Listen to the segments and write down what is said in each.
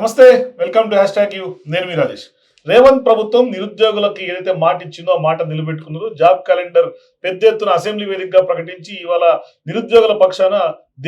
నమస్తే welcome to hash tag U. నేను మీ రాజేష్. రేవంత్ ప్రభుత్వం నిరుద్యోగులకి ఏదైతే మాట ఇచ్చిందో ఆ మాట నిలబెట్టుకున్నారో జాబ్ క్యాలెండర్ పెద్ద ఎత్తున అసెంబ్లీ వేదికగా ప్రకటించి ఇవాళ నిరుద్యోగుల పక్షాన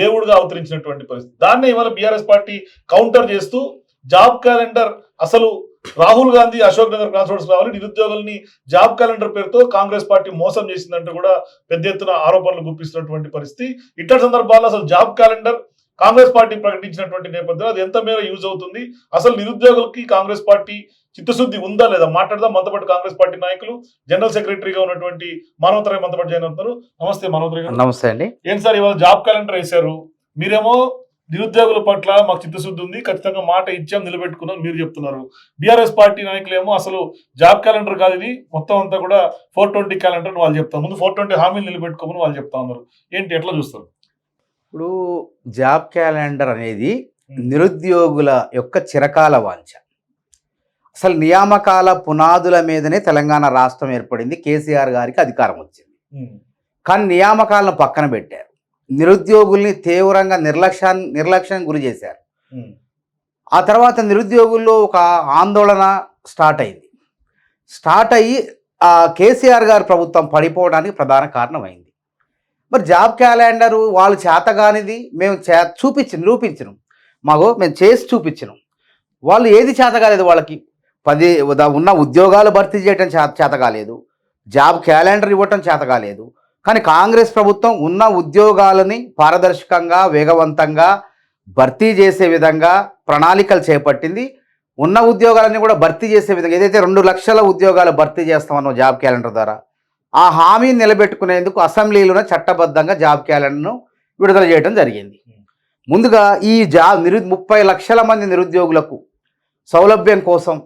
దేవుడుగా అవతరించినటువంటి పరిస్థితి. దాన్నే ఇవాళ బీఆర్ఎస్ పార్టీ కౌంటర్ చేస్తూ జాబ్ క్యాలెండర్ అసలు రాహుల్ గాంధీ అశోక్ నగర్ కాన్ఫరెన్స్ రావాలి నిరుద్యోగుల్ని జాబ్ క్యాలెండర్ పేరుతో కాంగ్రెస్ పార్టీ మోసం చేసిందంటూ కూడా పెద్ద ఎత్తున ఆరోపణలు గుప్పిస్తున్నటువంటి పరిస్థితి. ఇట్లాంటి సందర్భాల్లో అసలు జాబ్ క్యాలెండర్ కాంగ్రెస్ పార్టీ ప్రకటించినటువంటి నేపథ్యంలో అది ఎంత మేర యూజ్ అవుతుంది? అసలు నిరుద్యోగులకి కాంగ్రెస్ పార్టీ చిత్తశుద్ధి ఉందా లేదా? మాట్లాడదాం. మనతో పాటు కాంగ్రెస్ పార్టీ నాయకులు జనరల్ సెక్రటరీగా ఉన్నటువంటి మానవతరాయ్ మనతో పాటు జాయిన్ అవుతున్నారు నమస్తే మానవతరాయ్ గారు. నమస్తే అండి. ఏంటి సార్ ఇవాళ జాబ్ క్యాలెండర్ వేశారు. మీరేమో నిరుద్యోగుల పట్ల మాకు చిత్తశుద్ధి ఉంది. ఖచ్చితంగా మాట ఇచ్చాం నిలబెట్టుకున్నాం మీరు చెప్తున్నారు. బీఆర్ఎస్ పార్టీ నాయకులేమో అసలు జాబ్ క్యాలెండర్ కాదు ఇది. మొత్తం అంతా కూడా ఫోర్ ట్వంటీ క్యాలెండర్ వాళ్ళు చెప్తారు. ముందు ఫోర్ ట్వంటీ హామీలు నిలబెట్టుకోమని వాళ్ళు చెప్తా ఉన్నారు. ఏంటి? ఎట్లా చూస్తారు? ఇప్పుడు జాబ్ క్యాలెండర్ అనేది నిరుద్యోగుల యొక్క చిరకాల వాంఛ. అసలు నియామకాల పునాదుల మీదనే తెలంగాణ రాష్ట్రం ఏర్పడింది కేసీఆర్ గారికి అధికారం వచ్చింది. కానీ నియామకాలను పక్కన పెట్టారు. నిరుద్యోగుల్ని తీవ్రంగా నిర్లక్ష్యాన్ని నిర్లక్ష్యం గురి చేశారు. ఆ తర్వాత నిరుద్యోగుల్లో ఒక ఆందోళన స్టార్ట్ అయింది. స్టార్ట్ అయ్యి ఆ కేసీఆర్ గారి ప్రభుత్వం పడిపోవడానికి ప్రధాన కారణమైంది. మరి జాబ్ క్యాలెండరు వాళ్ళు చేతగానిది మేము చే చూపించి నిరూపించను. మాకు మేము చేసి చూపించను. వాళ్ళు ఏది చేత కాలేదు వాళ్ళకి. పది ఉన్న ఉద్యోగాలు భర్తీ చేయడం చేత చేత కాలేదు. జాబ్ క్యాలెండర్ ఇవ్వటం చేత కాలేదు. కానీ కాంగ్రెస్ ప్రభుత్వం ఉన్న ఉద్యోగాలని పారదర్శకంగా వేగవంతంగా భర్తీ చేసే విధంగా ప్రణాళికలు చేపట్టింది. ఉన్న ఉద్యోగాలన్నీ కూడా భర్తీ చేసే విధంగా ఏదైతే రెండు లక్షల ఉద్యోగాలు భర్తీ చేస్తామన్నో జాబ్ క్యాలెండర్ ద్వారా ఆ హామీని నిలబెట్టుకునేందుకు అసెంబ్లీలోనే చట్టబద్ధంగా జాబ్ క్యాలెండర్ను విడుదల చేయడం జరిగింది. ముందుగా ఈ జాబ్ నిరు ముప్పై లక్షల మంది నిరుద్యోగులకు సౌలభ్యం కోసం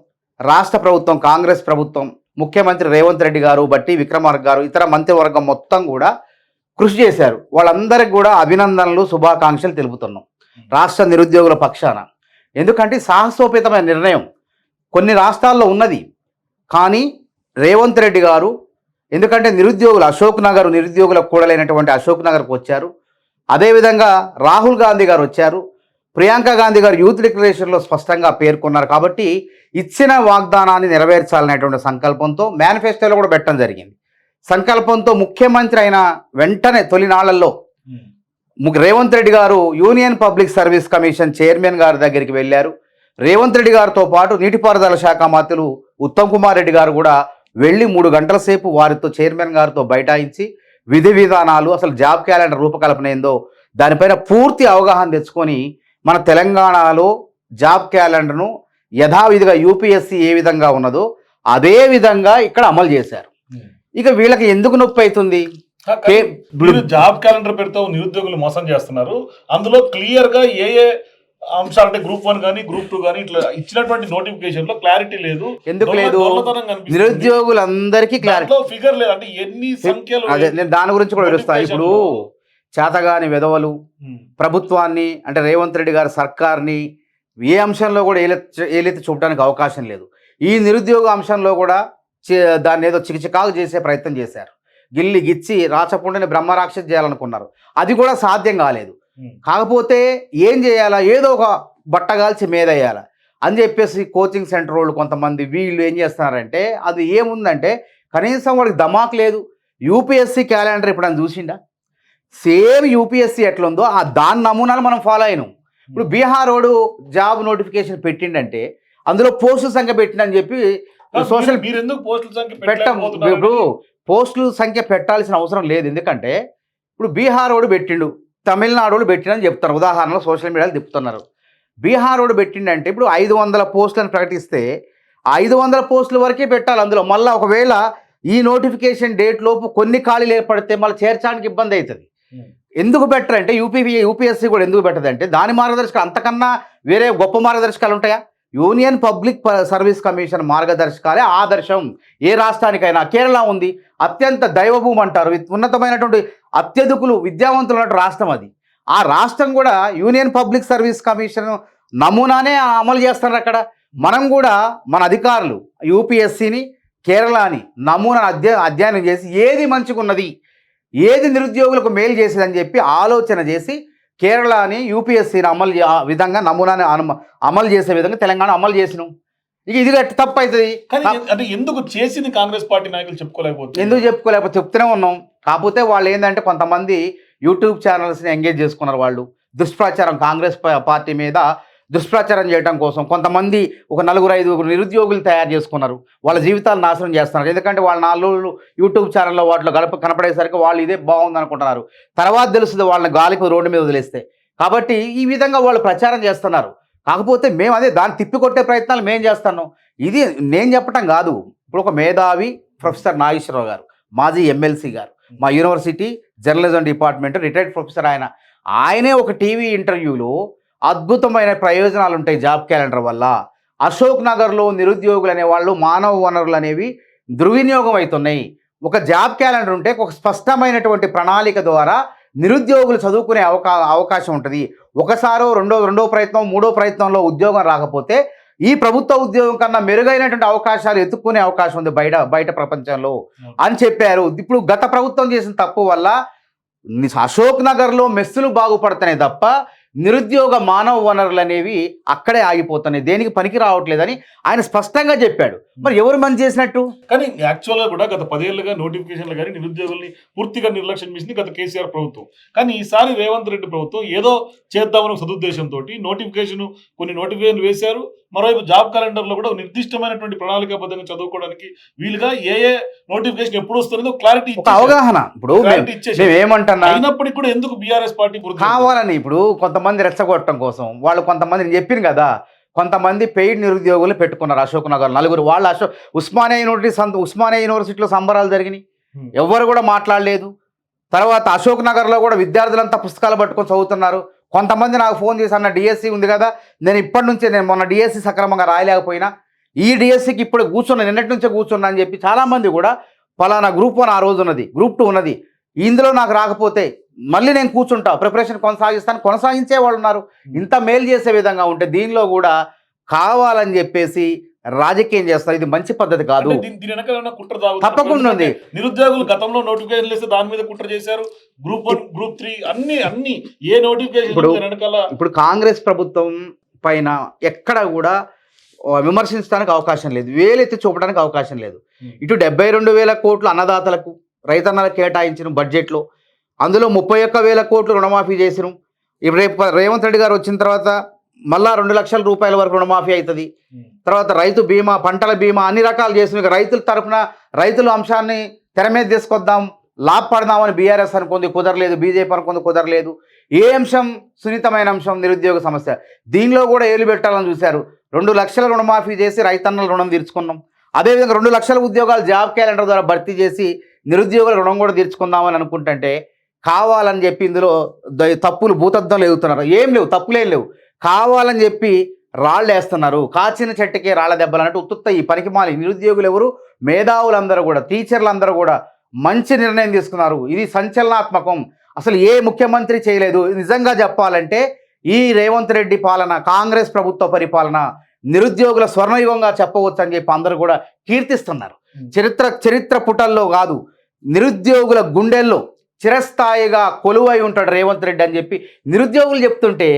రాష్ట్ర ప్రభుత్వం కాంగ్రెస్ ప్రభుత్వం ముఖ్యమంత్రి రేవంత్ రెడ్డి గారు బట్టి విక్రమార్క గారు ఇతర మంత్రివర్గం మొత్తం కూడా కృషి చేశారు. వాళ్ళందరికీ కూడా అభినందనలు శుభాకాంక్షలు తెలుపుతున్నాం. రాష్ట్ర నిరుద్యోగుల పక్షాన. ఎందుకంటే సాహసోపేతమైన నిర్ణయం కొన్ని రాష్ట్రాల్లో ఉన్నది. కానీ రేవంత్ రెడ్డి గారు ఎందుకంటే నిరుద్యోగులు అశోక్ నగర్ నిరుద్యోగులకు కూడలైనటువంటి అశోక్ నగర్కు వచ్చారు. అదేవిధంగా రాహుల్ గాంధీ గారు వచ్చారు. ప్రియాంక గాంధీ గారు యూత్ డిక్లరేషన్లో స్పష్టంగా పేర్కొన్నారు కాబట్టి ఇచ్చిన వాగ్దానాన్ని నెరవేర్చాలనేటువంటి సంకల్పంతో మేనిఫెస్టోలో కూడా పెట్టడం జరిగింది. సంకల్పంతో ముఖ్యమంత్రి అయిన వెంటనే తొలినాళ్ళలో Revanth Reddy garu Union Public Service Commission chairman గారి దగ్గరికి వెళ్ళారు. రేవంత్ రెడ్డి గారితో పాటు నీటిపారుదల శాఖ మంత్రులు ఉత్తమ్ కుమార్ రెడ్డి గారు కూడా వెళ్ళి మూడు గంటల సేపు వారితో చైర్మన్ గారితో బైఠాయించి విధి విధానాలు అసలు జాబ్ క్యాలెండర్ రూపకల్పన ఏందో దానిపైన పూర్తి అవగాహన తెచ్చుకొని మన తెలంగాణలో జాబ్ క్యాలెండర్ను యథావిధిగా యూపీఎస్సీ ఏ విధంగా ఉన్నదో అదే విధంగా ఇక్కడ అమలు చేశారు. ఉమ్. ఇక వీళ్ళకి ఎందుకు నొప్పి అవుతుంది? జాబ్ క్యాలెండర్ పేరుతో నిరుద్యోగులు మోసం చేస్తున్నారు. అందులో క్లియర్గా ఏ ఏ అంశాలు అంటే గ్రూప్ వన్ కానీ గ్రూప్ టూ కానీ ఇట్లా ఇచ్చినటువంటి నోటిఫికేషన్లో క్లారిటీ లేదు. ఎందుకు లేదు. నిరుద్యోగులందరికీ క్లారిటీ ఫిగర్ లేదు. అంటే ఎన్ని సంఖ్యలు అదే నేను దాని గురించి కూడా విడుస్తా ఇప్పుడు చేతగాని విధవలు ప్రభుత్వాన్ని అంటే రేవంత్ రెడ్డి గారి సర్కార్ని ఏ అంశంలో కూడా ఏలెత్తి చూపడానికి అవకాశం లేదు. ఈ నిరుద్యోగ అంశంలో కూడా దాన్ని ఏదో చికిచికాకు చేసే ప్రయత్నం చేశారు. గిల్లి గిచ్చి రాచపుండని బ్రహ్మరాక్షసి చేయాలనుకున్నారు. అది కూడా సాధ్యం కాలేదు. కాకపోతే ఏం చేయాలా? ఏదో ఒక బట్టగాల్చి మేదేయాలా? అని చెప్పేసి కోచింగ్ సెంటర్ వాళ్ళు కొంతమంది వీళ్ళు ఏం చేస్తున్నారంటే అది ఏముందంటే కనీసం వాడికి దమాక్ లేదు. యూపీఎస్సీ క్యాలెండర్ ఇప్పుడు అని చూసిండా? సేమ్ యూపీఎస్సీ ఎట్లుందో ఆ దాని నమూనాలు మనం ఫాలో అయినాం. ఇప్పుడు బీహార్ వాడు జాబ్ నోటిఫికేషన్ పెట్టిండంటే అందులో పోస్టుల సంఖ్య పెట్టిండని చెప్పి సోషల్ మీరు ఎందుకు పోస్టుల సంఖ్య పెట్టం? ఇప్పుడు పోస్టుల సంఖ్య పెట్టాల్సిన అవసరం లేదు. ఎందుకంటే ఇప్పుడు బీహార్ వాడు పెట్టిండు. తమిళనాడు వాడు పెట్టిండని చెప్తారు ఉదాహరణలో సోషల్ మీడియాలో తిప్పుతున్నారు. బీహార్ వాడు పెట్టిండంటే ఇప్పుడు ఐదు వందల పోస్టులను ప్రకటిస్తే ఐదు వందల పోస్టుల వరకే పెట్టాలి అందులో. మళ్ళీ ఒకవేళ ఈ నోటిఫికేషన్ డేట్ లోపు కొన్ని ఖాళీలు ఏర్పడితే మళ్ళీ చేర్చడానికి ఇబ్బంది అవుతుంది. ఎందుకు బెటర్ అంటే యూపీ యూపీఎస్సీ కూడా ఎందుకు బెటర్ అంటే దాని మార్గదర్శకాలు అంతకన్నా వేరే గొప్ప మార్గదర్శకాలు ఉంటాయా? యూనియన్ పబ్లిక్ ప- సర్వీస్ కమిషన్ మార్గదర్శకాలే ఆదర్శం. ఏ రాష్ట్రానికైనా కేరళ ఉంది. అత్యంత దైవభూమి అంటారు. ఉన్నతమైనటువంటి అత్యధికులు విద్యావంతులు రాష్ట్రం అది. ఆ రాష్ట్రం కూడా యూనియన్ పబ్లిక్ సర్వీస్ కమిషన్ నమూనానే అమలు చేస్తున్నారు అక్కడ. మనం కూడా మన అధికారులు యూపీఎస్సిని కేరళని నమూనా అధ్యయ అధ్యయనం చేసి ఏది మంచిగున్నది ఏది నిరుద్యోగులకు మేలు చేసేదని చెప్పి ఆలోచన చేసి కేరళని యూపీఎస్సీని అమలు విధంగా నమూనాని అమలు చేసే విధంగా తెలంగాణ అమలు చేసినాం. ఇక ఇది తప్పు అవుతుంది అంటే ఎందుకు చేసింది కాంగ్రెస్ పార్టీ నాయకులు చెప్పుకోలేకపోతే? ఎందుకు చెప్పుకోలేకపోతే చెప్తూనే ఉన్నాం. కాకపోతే వాళ్ళు ఏంటంటే కొంతమంది యూట్యూబ్ ఛానల్స్ని ఎంగేజ్ చేసుకున్నారు వాళ్ళు. దుష్ప్రచారం కాంగ్రెస్ పార్టీ మీద దుష్ప్రచారం చేయడం కోసం కొంతమంది ఒక నలుగురు ఐదుగురు నిరుద్యోగులు తయారు చేసుకున్నారు. వాళ్ళ జీవితాలు నాశనం చేస్తున్నారు. ఎందుకంటే వాళ్ళ నాలుగు యూట్యూబ్ ఛానల్లో వాటిలో గడప కనపడేసరికి వాళ్ళు ఇదే బాగుంది అనుకుంటున్నారు. తర్వాత తెలుస్తుంది వాళ్ళని గాలికి రోడ్డు మీద వదిలేస్తే. కాబట్టి ఈ విధంగా వాళ్ళు ప్రచారం చేస్తున్నారు. కాకపోతే మేము అదే దాన్ని తిప్పికొట్టే ప్రయత్నాలు మేము చేస్తాను. ఇది నేను చెప్పటం కాదు. ఇప్పుడు ఒక మేధావి ప్రొఫెసర్ నాగేశ్వరరావు గారు మాజీ ఎమ్మెల్సీ గారు మా university journalism department retired professor ఆయన. ఆయనే ఒక టీవీ ఇంటర్వ్యూలో అద్భుతమైన ప్రయోజనాలు ఉంటాయి జాబ్ క్యాలెండర్ వల్ల. అశోక్ నగర్లో నిరుద్యోగులు అనే వాళ్ళు మానవ వనరులు అనేవి దుర్వినియోగం అవుతున్నాయి ఒక జాబ్ క్యాలెండర్ ఉంటే ఒక స్పష్టమైనటువంటి ప్రణాళిక ద్వారా నిరుద్యోగులు చదువుకునే అవకా అవకాశం ఉంటుంది. ఒకసారో రెండో రెండో ప్రయత్నం మూడో ప్రయత్నంలో ఉద్యోగం రాకపోతే ఈ ప్రభుత్వ ఉద్యోగం కన్నా మెరుగైనటువంటి అవకాశాలు ఎత్తుక్కునే అవకాశం ఉంది బయట బయట ప్రపంచంలో. అని చెప్పారు. ఇప్పుడు గత ప్రభుత్వం చేసిన తప్పు వల్ల అశోక్ నగర్లో మెస్సులు బాగుపడుతున్నాయి తప్ప నిరుద్యోగ మానవ వనరులు అనేవి అక్కడే ఆగిపోతున్నాయి. దేనికి పనికి రావట్లేదని ఆయన స్పష్టంగా చెప్పాడు. మరి ఎవరు మంచి చేసినట్టు? కానీ యాక్చువల్గా కూడా గత పదేళ్ళుగా నోటిఫికేషన్లు కానీ నిరుద్యోగుల్ని పూర్తిగా నిర్లక్ష్యం చేసింది గత కేసీఆర్ ప్రభుత్వం. కానీ ఈసారి రేవంత్ రెడ్డి ప్రభుత్వం ఏదో చేద్దామని సదుద్దేశంతో నోటిఫికేషన్ కొన్ని నోటిఫికేషన్ వేశారు. మరోవైపు జాబ్ క్యాలెండర్లో కూడా ఒక నిర్దిష్టమైనటువంటి ప్రణాళికాబద్ధంగా చదువుకోవడానికి వీలుగా ఏ ఏ నోటిఫికేషన్ ఎప్పుడు వస్తుందో క్లారిటీ అవగాహన. ఇప్పుడు ఏమంటున్నా అయినప్పటికీ కూడా ఎందుకు బీఆర్ఎస్ పార్టీ కావాలని ఇప్పుడు కొంతమంది రెచ్చగొట్టడం కోసం వాళ్ళు కొంతమంది నేను చెప్పిన కదా. కొంతమంది పెయిడ్ నిరుద్యోగులు పెట్టుకున్నారు అశోక్ నగర్ నలుగురు. వాళ్ళు అశోక్ ఉస్మానియా యూనివర్సిటీ సంత ఉస్మానియా యూనివర్సిటీలో సంబరాలు జరిగినాయి. ఎవ్వరు కూడా మాట్లాడలేదు. తర్వాత అశోక్ నగర్లో కూడా విద్యార్థులంతా పుస్తకాలు పట్టుకొని చదువుతున్నారు. కొంతమంది నాకు ఫోన్ చేసి అన్న డిఎస్సి ఉంది కదా నేను ఇప్పటి నుంచే నేను మొన్న డిఎస్సి సక్రమంగా రాయలేకపోయినా ఈ డిఎస్సికి ఇప్పుడు కూర్చున్నా నిన్నటి నుంచే కూర్చున్నా అని చెప్పి చాలామంది కూడా పలానా గ్రూప్ వన్ ఆ రోజు ఉన్నది గ్రూప్ టూ ఉన్నది. ఇందులో నాకు రాకపోతే మళ్ళీ నేను కూర్చుంటా ప్రిపరేషన్ కొనసాగిస్తాను కొనసాగించే వాళ్ళు ఉన్నారు. ఇంత మేలు చేసే విధంగా ఉంటే దీనిలో కూడా కావాలని చెప్పేసి రాజకీయం చేస్తారు. ఇది మంచి పద్ధతి కాదు. దీని వెనక కుట్ర? తప్పకుండా ఉంది. నిరుద్యోగులు గతంలో నోటిఫికేషన్ వేస్తే దాని మీద కుట్ర చేశారు. గ్రూప్ వన్ గ్రూప్ త్రీ అన్ని అన్ని ఏ నోటిఫికేషన్ ఇప్పుడు- కాంగ్రెస్ ప్రభుత్వం పైన ఎక్కడ కూడా విమర్శించడానికి అవకాశం లేదు. వేలెత్తి చూపడానికి అవకాశం లేదు. ఇటు డెబ్బై రెండు వేల కోట్లు అన్నదాతలకు రైతన్నలకు కేటాయించిన బడ్జెట్లో అందులో ముప్పై ఒక్క వేల కోట్లు రుణమాఫీ చేసినాం ఇప్పుడు రేపు రేవంత్ రెడ్డి గారు వచ్చిన తర్వాత మళ్ళా రెండు లక్షల రూపాయల వరకు రుణమాఫీ అవుతుంది. తర్వాత రైతు బీమా పంటల బీమా అన్ని రకాలు చేసిన రైతుల తరఫున రైతుల అంశాన్ని తెర మీద తీసుకొద్దాం లాభపడదామని బీఆర్ఎస్ అనుకుంది కుదరలేదు బీజేపీ అనుకుంది కుదరలేదు. ఏ అంశం సున్నితమైన అంశం నిరుద్యోగ సమస్య? దీనిలో కూడా ఏలు పెట్టాలని చూశారు. రెండు లక్షల రుణమాఫీ చేసి రైతన్నల రుణం తీర్చుకున్నాం. అదేవిధంగా రెండు లక్షల ఉద్యోగాలు జాబ్ క్యాలెండర్ ద్వారా భర్తీ చేసి నిరుద్యోగుల రుణం కూడా తీర్చుకుందామని అనుకుంటుంటే కావాలని చెప్పి ఇందులో తప్పులు భూతద్దం లేవుతున్నారు ఏం లేవు తప్పులేం లేవు. కావాలని చెప్పి రాళ్ళు వేస్తున్నారు కాచిన చెట్టుకే రాళ్ళ దెబ్బలు అన్నట్టు ఉత్తుత్త ఈ పనికిమాలి నిరుద్యోగులు ఎవరు? మేధావులందరూ కూడా టీచర్లు అందరూ కూడా మంచి నిర్ణయం తీసుకున్నారు. ఇది సంచలనాత్మకం. అసలు ఏ ముఖ్యమంత్రి చేయలేదు. నిజంగా చెప్పాలంటే ఈ రేవంత్ రెడ్డి పాలన కాంగ్రెస్ ప్రభుత్వ పరిపాలన నిరుద్యోగుల స్వర్ణయుగంగా చెప్పవచ్చు అని చెప్పి అందరూ కూడా కీర్తిస్తున్నారు. చరిత్ర చరిత్ర పుటల్లో కాదు నిరుద్యోగుల గుండెల్లో చిరస్థాయిగా కొలువై ఉంటాడు రేవంత్ రెడ్డి అని చెప్పి నిరుద్యోగులు చెప్తుంటే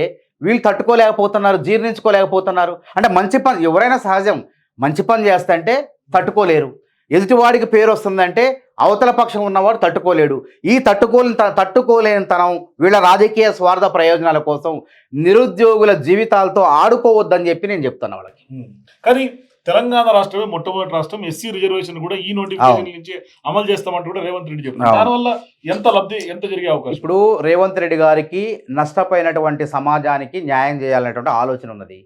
వీళ్ళు తట్టుకోలేకపోతున్నారు జీర్ణించుకోలేకపోతున్నారు. అంటే మంచి పని ఎవరైనా సహజం. మంచి పని చేస్తుంటే తట్టుకోలేరు. ఎదుటివాడికి పేరు వస్తుందంటే అవతల పక్షం ఉన్నవాడు తట్టుకోలేడు. ఈ తట్టుకోలేని త- తట్టుకోలేని తనం వీళ్ళ రాజకీయ స్వార్థ ప్రయోజనాల కోసం నిరుద్యోగుల జీవితాలతో ఆడుకోవద్దని చెప్పి నేను చెప్తాను వాళ్ళకి. కానీ తెలంగాణ రాష్ట్రమే మొట్టమొదటి రాష్ట్రం. ఎస్సీ రిజర్వేషన్ కూడా ఈ నోటిఫికేషన్ నుంచి అమలు చేస్తామంటూ కూడా రేవంత్ రెడ్డి చెప్తున్నారు. దానివల్ల ఎంత లబ్ధి ఎంత జరిగే అవకాశం? ఇప్పుడు రేవంత్ రెడ్డి గారికి నష్టపోయినటువంటి సమాజానికి న్యాయం చేయాలనేటువంటి ఆలోచన ఉన్నది.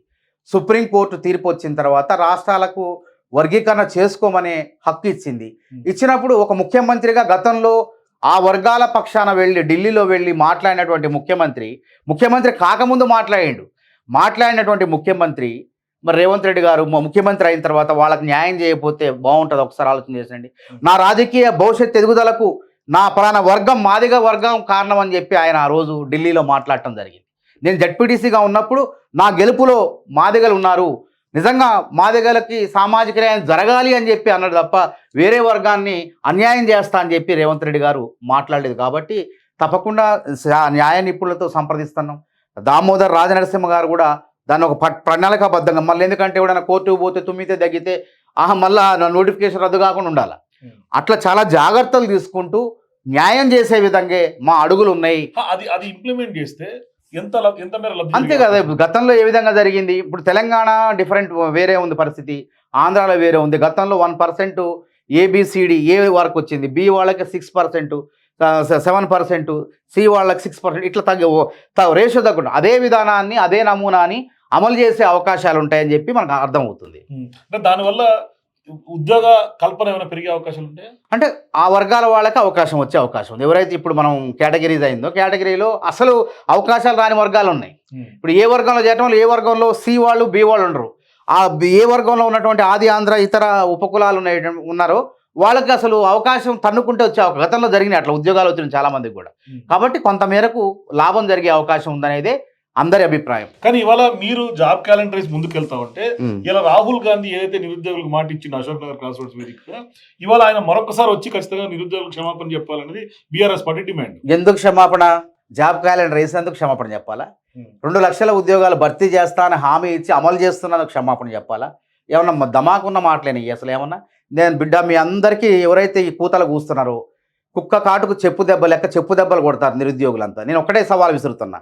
సుప్రీంకోర్టు తీర్పు వచ్చిన తర్వాత రాష్ట్రాలకు వర్గీకరణ చేసుకోమనే హక్కు ఇచ్చింది. ఇచ్చినప్పుడు ఒక ముఖ్యమంత్రిగా గతంలో ఆ వర్గాల పక్షాన వెళ్ళి ఢిల్లీలో వెళ్ళి మాట్లాడినటువంటి ముఖ్యమంత్రి ముఖ్యమంత్రి కాకముందు మాట్లాడిండు. మాట్లాడినటువంటి ముఖ్యమంత్రి మరి రేవంత్ రెడ్డి గారు మా ముఖ్యమంత్రి అయిన తర్వాత వాళ్ళకి న్యాయం చేయకపోతే బాగుంటుంది. ఒకసారి ఆలోచన చేసండి. నా రాజకీయ భవిష్యత్ ఎదుగుదలకు నా పలానా వర్గం మాదిగ వర్గం కారణం అని చెప్పి ఆయన ఆ రోజు ఢిల్లీలో మాట్లాడటం జరిగింది. నేను జడ్పీటీసీగా ఉన్నప్పుడు నా గెలుపులో మాదిగలు ఉన్నారు. నిజంగా మాదిగలకి సామాజిక న్యాయం జరగాలి అని చెప్పి అన్నాడు తప్ప వేరే వర్గాన్ని అన్యాయం చేస్తా అని చెప్పి రేవంత్ రెడ్డి గారు మాట్లాడలేదు కాబట్టి తప్పకుండా న్యాయ నిపుణులతో సంప్రదిస్తున్నాం. దామోదర్ రాజనరసింహ గారు కూడా దాన్ని ఒక ప్రణాళికాబద్ధంగా మళ్ళీ ఎందుకంటే ఎవడైనా కోర్టుకు పోతే తుమ్మితే తగ్గితే ఆహా మళ్ళా నా నోటిఫికేషన్ రద్దు కాకుండా ఉండాలి. అట్లా చాలా జాగ్రత్తలు తీసుకుంటూ న్యాయం చేసే విధంగా మా అడుగులు ఉన్నాయి. అది అది ఇంప్లిమెంట్ చేస్తే ఎంత లబ్- ఎంత మేర లబ్ధి అంతే కదా ఇప్పుడు గతంలో ఏ విధంగా జరిగింది? ఇప్పుడు తెలంగాణ డిఫరెంట్ వేరే ఉంది పరిస్థితి. ఆంధ్రాలో వేరే ఉంది. గతంలో వన్ పర్సెంట్ ఏబిసిడి ఏ వరకు వచ్చింది. బి వాళ్ళకి six percent seven percent C వాళ్ళకి సిక్స్ పర్సెంట్ ఇట్లా తగ్గి రేషియో తగ్గకుండా అదే విధానాన్ని అదే నమూనాని అమలు చేసే అవకాశాలు ఉంటాయని చెప్పి మనకు అర్థమవుతుంది. దానివల్ల ఉద్యోగ కల్పన ఏమైనా పెరిగే అవకాశాలు ఉంటాయా? అంటే ఆ వర్గాల వాళ్ళకి అవకాశం వచ్చే అవకాశం ఉంది. ఎవరైతే ఇప్పుడు మనం కేటగిరీస్ అయిందో కేటగిరీలో అసలు అవకాశాలు రాని వర్గాలు ఉన్నాయి. ఇప్పుడు ఏ వర్గంలో చేరడం వల్ల ఏ వర్గంలో సి వాళ్ళు బి వాళ్ళు ఉండరు. ఆ ఏ వర్గంలో ఉన్నటువంటి ఆది ఆంధ్ర ఇతర ఉపకులాలు ఉన్నాయి ఉన్నారో వాళ్ళకి అసలు అవకాశం తన్నుకుంటే వచ్చే గతంలో జరిగినాయి అట్లా ఉద్యోగాలు వచ్చినాయి చాలా మందికి కూడా. కాబట్టి కొంత మేరకు లాభం జరిగే అవకాశం ఉందనేదే అందరి అభిప్రాయం. కానీ ఇవాళ మీరు జాబ్ క్యాలెండర్ ముందుకు వెళ్తా ఉంటే ఇలా రాహుల్ గాంధీ ఏదైతే నిరుద్యోగులకు మాట ఇచ్చిండు అశోక్ నగర్ క్రాస్ రోడ్స్ వేదికగా ఇవాళ ఆయన మరొకసారి వచ్చి ఖచ్చితంగా నిరుద్యోగులకు క్షమాపణ చెప్పాలనేది బీఆర్ఎస్ పార్టీ డిమాండ్. ఎందుకు క్షమాపణ? జాబ్ క్యాలెండర్ వేసినందుకు క్షమాపణ చెప్పాలా? రెండు లక్షల ఉద్యోగాలు భర్తీ చేస్తా అని హామీ ఇచ్చి అమలు చేస్తున్నందుకు క్షమాపణ చెప్పాలా? ఏమన్నా ధమాకున్న మాటలేని అసలు ఏమన్నా? నేను బిడ్డ మీ అందరికీ ఎవరైతే ఈ కూతలు కూస్తున్నారో కుక్క కాటుకు చెప్పు దెబ్బ లెక్క చెప్పు దెబ్బలు కొడతారు నిరుద్యోగులంతా. నేను ఒకటే సవాల్ విసురుతున్నా.